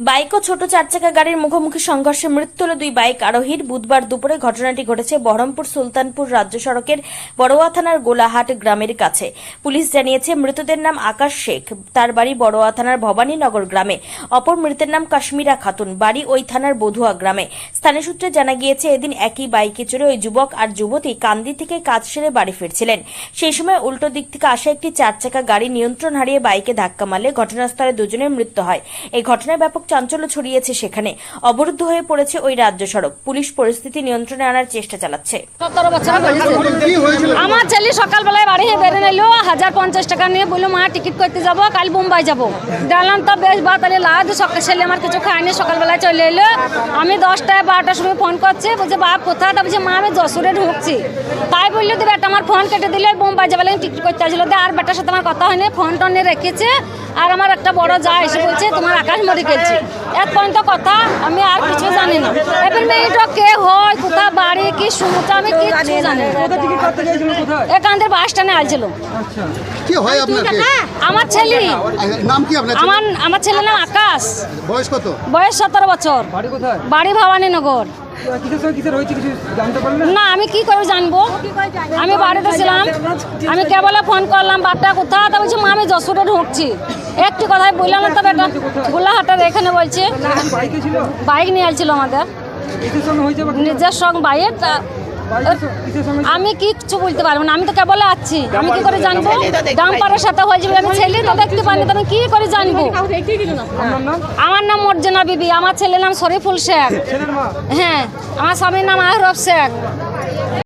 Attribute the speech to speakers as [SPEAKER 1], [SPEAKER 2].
[SPEAKER 1] Bike ও ছোট চারচাকা গাড়ির মুখোমুখি সংঘর্ষে মৃত্যু হল দুই বাইক আরোহীর। বুধবার দুপুরে ঘটনাটি ঘটেছে বহরমপুর সুলতানপুর রাজ্য সড়কের বড়োয়া থানার গোলাহাট গ্রামের কাছে। পুলিশ জানিয়েছে, মৃতদের নাম আকাশ শেখ। তার বাড়ি বড়োয়া থানার ভবানীনগর গ্রামে। অপর মৃতের নাম কাশ্মীরা খাতুন। বাড়ি ওই থানার বধুয়া গ্রামে। স্থানীয় সূত্রে জানা গিয়েছে, এদিন একই বাইকে চড়ে ওই যুবক আর যুবতী কান্দি থেকে কাজ সেরে বাড়ি ফিরছিলেন। সেই সময় উল্টো দিক থেকে আসা একটি চারচাকা গাড়ি নিয়ন্ত্রণ হারিয়ে বাইকে ধাক্কা মারলে ঘটনাস্থলে দুজনের মৃত্যু হয়। এই ঘটনায় ব্যাপক চাঞ্চল্য ছড়িয়েছে সেখানে। অবরুদ্ধ হয়ে পড়েছে ওই রাজ্য সড়ক। পুলিশ পরিস্থিতি নিয়ন্ত্রণে আনার চেষ্টা চালাচ্ছে।
[SPEAKER 2] আমার ছেলে সকালবেলায় বাড়ি বেরিয়ে নিল। হাজার পঞ্চাশ টাকা নিয়ে বলল, মা, টিকিট করতে যাব, কাল মুম্বাই যাব। দেখলাম তো বেশ বা তাহলে লাদ সকাল ছেলে আমার কিছু খায়নি সকালবেলায় চলে এলো। আমি দশটায়, বারোটার সময় ফোন করছি, বলছে, বাপ, কোথাটা? বলছে, মা, আমি যশোরে ঢুকছি। তাই বলল তো বেটা, আমার ফোন কেটে দিলে মুম্বাই যাবে টিকিট করতে আসলো। আর বেটার সাথে আমার কথা হয়নি ফোন টোন রেখেছে। আর আমার একটা বড় যা এসে বলছে, তোমার আকাশ মরে গেছে। এক পর্যন্ত কথা আমি আর কিছু জানি না। এবার মেয়েটা কে হয় কোথা বাড়ি কি শুনতে আমি কিছু জানি না।
[SPEAKER 3] কোথা টিকিট কাটতে গিয়েছিল কোথায়?
[SPEAKER 2] এখানদের বাস স্ট্যান্ডে আসছিল।
[SPEAKER 3] আচ্ছা।
[SPEAKER 4] কি হয় আপনার
[SPEAKER 2] আমার ছেলে।
[SPEAKER 4] নাম কি আপনার
[SPEAKER 2] আমার আমার ছেলের নাম আকাশ।
[SPEAKER 4] বয়স কত?
[SPEAKER 2] বয়স সতেরো বছর।
[SPEAKER 3] বাড়ি কোথায়?
[SPEAKER 2] বাড়ি ভবানীনগর। না আমি কি করে জানব? আমি বাড়িতে ছিলাম। আমি কেবল ফোন করলাম বাচ্চা কোথা তা বলছি মা আমি যশোরে ঢুকছি। একটি কথাই বললাম না তো বেটা গোলাহাটের এখানে বলছি।
[SPEAKER 3] বাইক
[SPEAKER 2] নিয়ে আসছিল আমাদের। নিজের সঙ্গে বাইক আমি কিচ্ছু বলতে পারব না আমি তো কেবল আছি আমি কি করে জানব? ডাম্পারের সাথে হয়েছে বলে আমি ছেলে তো দেখতে পাইনি তো আমি কি করে জানব? আমার নাম মর্জনা বিবি আমার ছেলের নাম শরীফুল শেখ। হ্যাঁ আমার স্বামীর নাম আহরফ শেখ।